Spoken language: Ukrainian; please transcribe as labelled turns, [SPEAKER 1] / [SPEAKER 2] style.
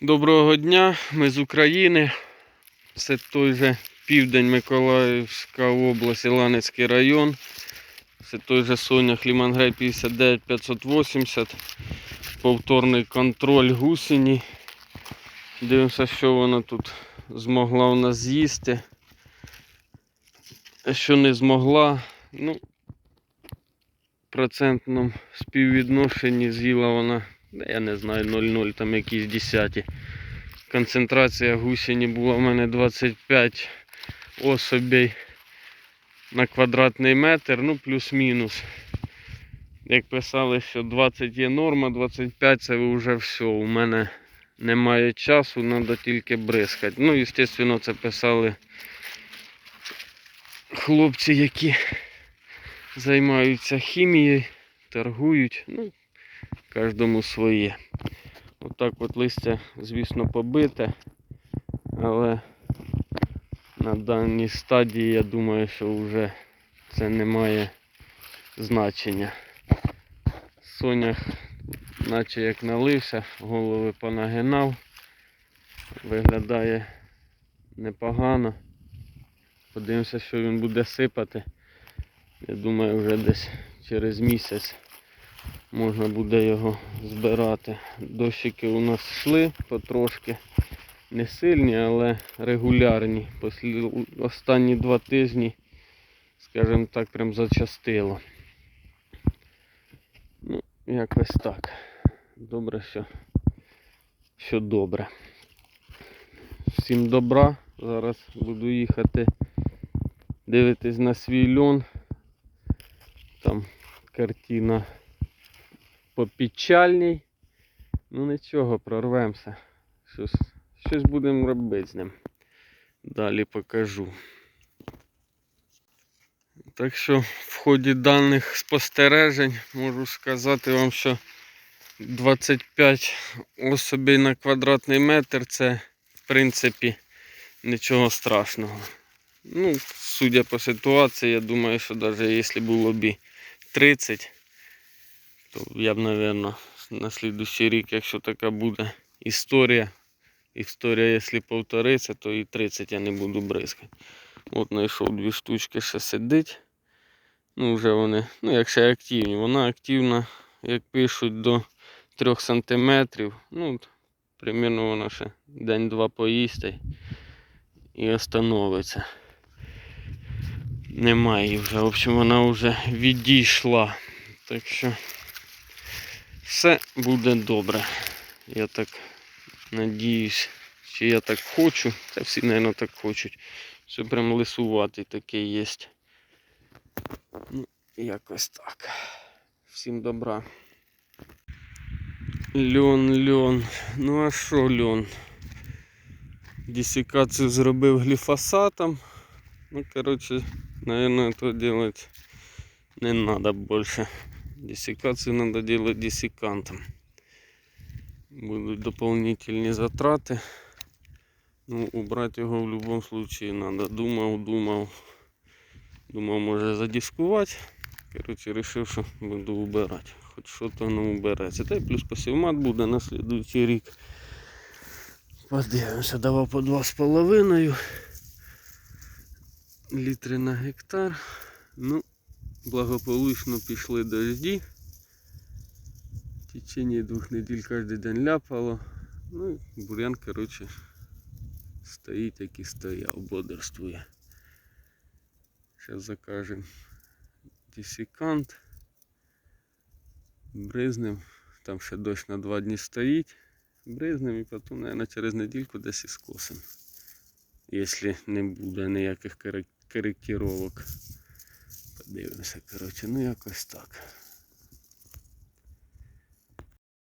[SPEAKER 1] Доброго дня, ми з України. Це той же південь Миколаївська область, Іланецький район. Це той же Сонях Лімангрей 59 580. Повторний контроль гусені. Дивимося, що вона тут змогла у нас з'їсти. Що не змогла, ну, в процентному співвідношенні з'їла вона, я не знаю, 0,0 там якісь десяті. Концентрація гусені була в мене 25 особей на квадратний метр, ну плюс-мінус. Як писали, що 20 є норма, 25 це вже все. У мене немає часу, треба тільки бризкати. Ну, звісно, це писали хлопці, які займаються хімією, торгують. Ну, кожному своє. Отак от листя, звісно, побите, але на даній стадії я думаю, що вже це не має значення. Сонях, наче як налився, голови понагинав, виглядає непогано. Подивимося, що він буде сипати. Я думаю, вже десь через місяць можна буде його збирати. Дощики у нас йшли потрошки. Не сильні, але регулярні. Послі... Останні два тижні, скажімо так, прям зачастило. Ну, якось так. Добре, що, що добре. Всім добра. Зараз буду їхати дивитись на свій льон. Там картина попічальній. Ну нічого, прорвемося. Щось, щось будемо робити з ним. Далі покажу. Так що в ході даних спостережень можу сказати вам, що 25 особей на квадратний метр це в принципі нічого страшного. Ну, судя по ситуації, я думаю, що навіть якщо було б 30, то я б, мабуть, на слідуючий рік, якщо така буде історія, історія, якщо повториться, то і 30 я не буду бризкати. От знайшов дві штучки, ще сидить. Ну, вже вони, ну, якщо активні, вона активна, як пишуть, до 3 см. Ну, от, примерно вона ще день-два поїсть і остановиться. Немає вже. В общем, вона вже відійшла. Так що все буде добре. Я так надіюсь, чи я так хочу. Та всі, мабуть, так хочуть. Все прям лисуватий такий є. Ну, якось так. Всім добра. Льон, льон. Ну а що льон? Десикацію зробив гліфосатом. Ну, короче, наверное, это делать не надо больше. Десикацию надо делать десикантом. Будут дополнительные затраты. Ну, убрать его в любом случае надо. Думал, думал. Думал, може задискувати. Короче, решив, що буду убирати. Хоч що-то не убереться. Та й плюс посівмат буде на слідуючий рік. Подивимося, давав по 2,5 літри на гектар. Ну, благополучно пішли дожді. В течение двох неділь кожен день ляпало. Ну і бурян, коротше, стоїть, як і стояв, бодрствує. Зараз закажемо десикант. Бризнем. Там ще дощ на два дні стоїть. Бризнем і потім, наверное, через недільку десь і скосимо. Якщо не буде ніяких корек- коректировок. Подивимося, коротше, ну якось так.